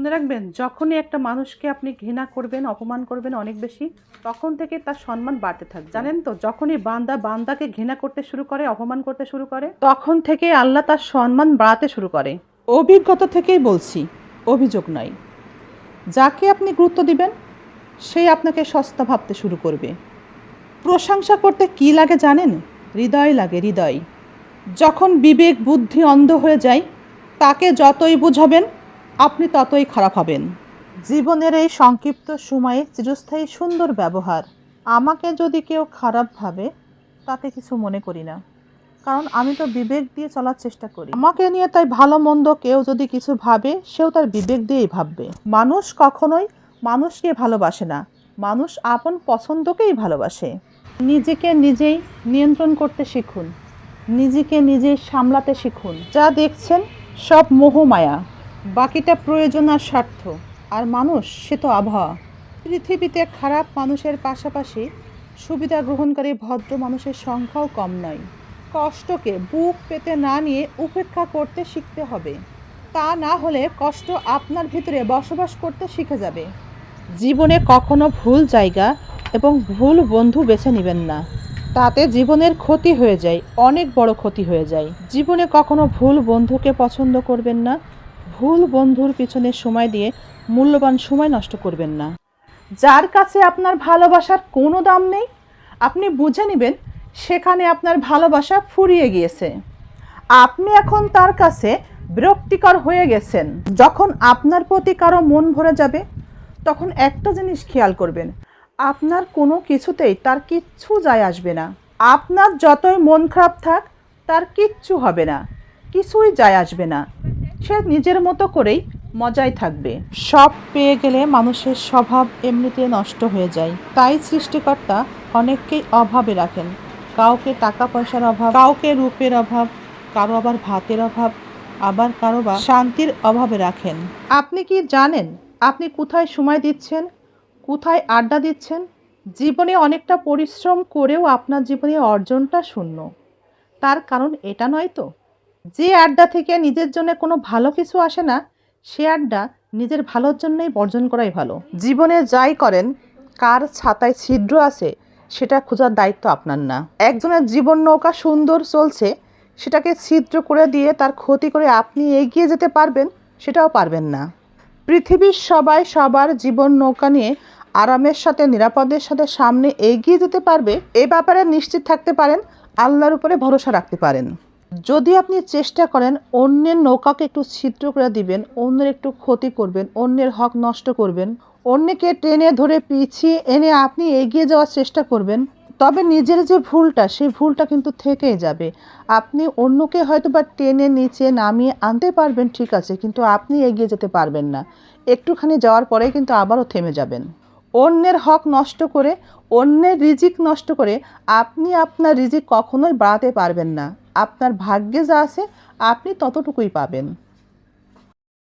মনে রাখবেন, যখনই একটা মানুষকে আপনি ঘৃণা করবেন, অপমান করবেন অনেক বেশি, তখন থেকে তার সম্মান বাড়তে থাকবে। জানেন তো, যখনই বান্দা বান্দাকে ঘৃণা করতে শুরু করে, অপমান করতে শুরু করে, তখন থেকে আল্লাহ তার সম্মান বাড়াতে শুরু করে। অভিজ্ঞতা থেকেই বলছি, অভিযোগ নয় যাকে আপনি গুরুত্ব দিবেন সেই আপনাকে সস্তা ভাবতে শুরু করবে। প্রশংসা করতে কি লাগে জানেন? হৃদয় লাগে, হৃদয়। যখন বিবেক, বুদ্ধি অন্ধ হয়ে যায়, তাকে যতই বুঝাবেন আপনি ততই খারাপ হবেন। জীবনের এই সংক্ষিপ্ত সময়ে চিরস্থায়ী সুন্দর ব্যবহার আমাকে যদি কেউ খারাপ ভাবে, তাতে কিছু মনে করি না। কারণ আমি তো বিবেক দিয়ে চলার চেষ্টা করি। আমাকে নিয়ে তাই ভালো মন্দ কেউ যদি কিছু ভাবে, সেও তার বিবেক দিয়েই ভাববে। মানুষ কখনোই মানুষকে ভালোবাসে না। মানুষ আপন পছন্দকেই ভালোবাসে। নিজেকে নিজেই নিয়ন্ত্রণ করতে শিখুন। নিজেকে নিজেই সামলাতে শিখুন। যা দেখছেন সব মোহমায়া বাকিটা প্রয়োজন আর স্বার্থ। আর মানুষ, সে তো আবহাওয়া। পৃথিবীতে খারাপ মানুষের পাশাপাশি সুবিধা গ্রহণকারী ভদ্র মানুষের সংখ্যাও কম নয়। কষ্টকে বুক পেতে না নিয়ে উপেক্ষা করতে শিখতে হবে। তা না হলে কষ্ট আপনার ভিতরে বসবাস করতে শিখে যাবে। জীবনে কখনো ভুল জায়গা এবং ভুল বন্ধু বেছে নেবেন না। তাতে জীবনের ক্ষতি হয়ে যায়, অনেক বড় ক্ষতি হয়ে যায়। জীবনে কখনো ভুল বন্ধুকে পছন্দ করবেন না ভুল বন্ধুর পিছনে সময় দিয়ে মূল্যবান সময় নষ্ট করবেন না। যার কাছে আপনার ভালোবাসার কোনো দাম নেই, আপনি বুঝে নেবেন সেখানে আপনার ভালোবাসা ফুরিয়ে গিয়েছে। আপনি এখন তার কাছে বিরক্তিকর হয়ে গেছেন। যখন আপনার প্রতি কারও মন ভরে যাবে, তখন একটা জিনিস খেয়াল করবেন, আপনার কোনো কিছুতেই তার কিচ্ছু যায় আসবে না। আপনার যতই মন খারাপ থাক, তার কিচ্ছু হবে না, কিছুই যায় আসবে না। সে নিজের মতো করেই মজায় থাকবে। সব পেয়ে গেলে মানুষের স্বভাব এমনিতে নষ্ট হয়ে যায়। তাই সৃষ্টিকর্তা অনেককেই অভাবে রাখেন। কাউকে টাকা পয়সার অভাব, কাউকে রূপের অভাব, কারও আবার ভাতের অভাব, আবার কারও বা শান্তির অভাবে রাখেন। আপনি কি জানেন আপনি কোথায় সময় দিচ্ছেন? কোথায় আড্ডা দিচ্ছেন? জীবনে অনেকটা পরিশ্রম করেও আপনার জীবনে অর্জনটা শূন্য। তার কারণ এটা নয় তো? যে আড্ডা থেকে নিজের জন্য কোনো ভালো কিছু আসে না, সে আড্ডা নিজের ভালোর জন্যই বর্জন করাই ভালো। জীবনে যাই করেন, কার ছাতায় ছিদ্র আছে, সেটা খোঁজার দায়িত্ব আপনার না। একজনের জীবন নৌকা সুন্দর চলছে, সেটাকে ছিদ্র করে দিয়ে তার ক্ষতি করে আপনি এগিয়ে যেতে পারবেন, সেটাও পারবেন না। পৃথিবীর সবাই সবার জীবন নৌকা নিয়ে আরামের সাথে, নিরাপদের সাথে সামনে এগিয়ে যেতে পারবে, এ ব্যাপারে নিশ্চিত থাকতে পারেন, আল্লাহর উপরে ভরসা রাখতে পারেন। যদি আপনি চেষ্টা করেন, অন্যের নৌকাকে একটু ছিদ্র করে দিবেন, অন্যের একটু ক্ষতি করবেন, অন্যের হক নষ্ট করবেন, অন্যকে টেনে ধরে পিছিয়ে এনে আপনি এগিয়ে যাওয়ার চেষ্টা করবেন, তবে নিজের যে ভুলটা, সেই ভুলটা কিন্তু থেকেই যাবে। আপনি অন্যকে হয়তো বা টেনে নিচে নামিয়ে আনতে পারবেন, ঠিক আছে, কিন্তু আপনি এগিয়ে যেতে পারবেন না। একটুখানি যাওয়ার পরে কিন্তু আবারও থেমে যাবেন। অন্যের হক নষ্ট করে, অন্যের রিজিক নষ্ট করে, আপনি আপনার রিজিক কখনোই বাড়াতে পারবেন না। আপনার ভাগ্যে যা আছে আপনি ততটুকুই পাবেন।